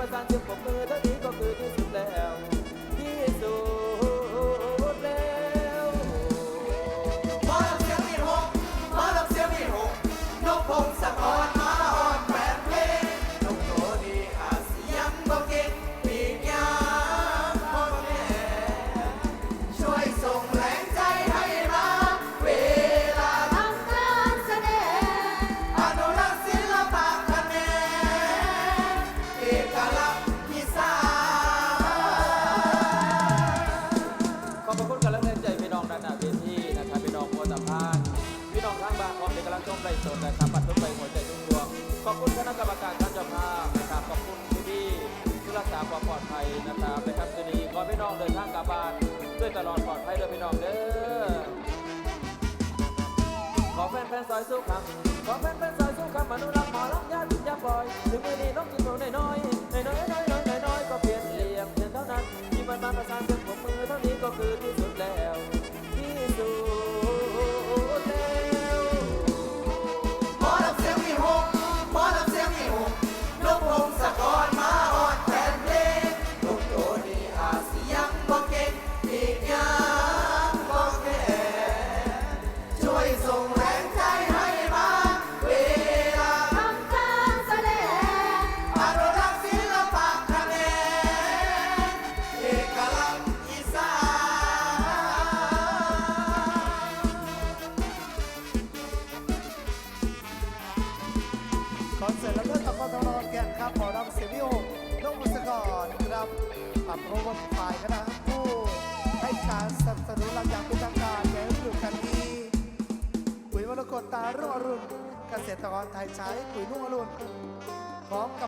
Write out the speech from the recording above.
ประสานเสียงปรบมือเท่านี้ก็คือที่สุด ณกรรมการท่านเจ้าภาพนะครับขอบคุณที่พี่ผู้รักษาความปลอดภัยนะครับนะครับจะดีขอพี่น้องเดินทางกลับบ้านด้วยตลอดปลอดภัยเดินยพี่น้องเด้อขอแฟนแฟนซอยสู้ครับขอแฟนแฟนซอยสู้ครับมนุษย์รักหมอรักญาติอย่าปล่อยถึงมือนี้น้องจิ๋วหน่อย อำเภอวัดฝ่ายคณะผู้ให้การสนับสนุนหลักอย่างเป็นทางการแนฤดูกาลนี้ปุ๋ยวรกตตารุ่งอรุณเกษตรกรไทยใช้ปุ๋ยนุ่งอรุณพร้อมกับ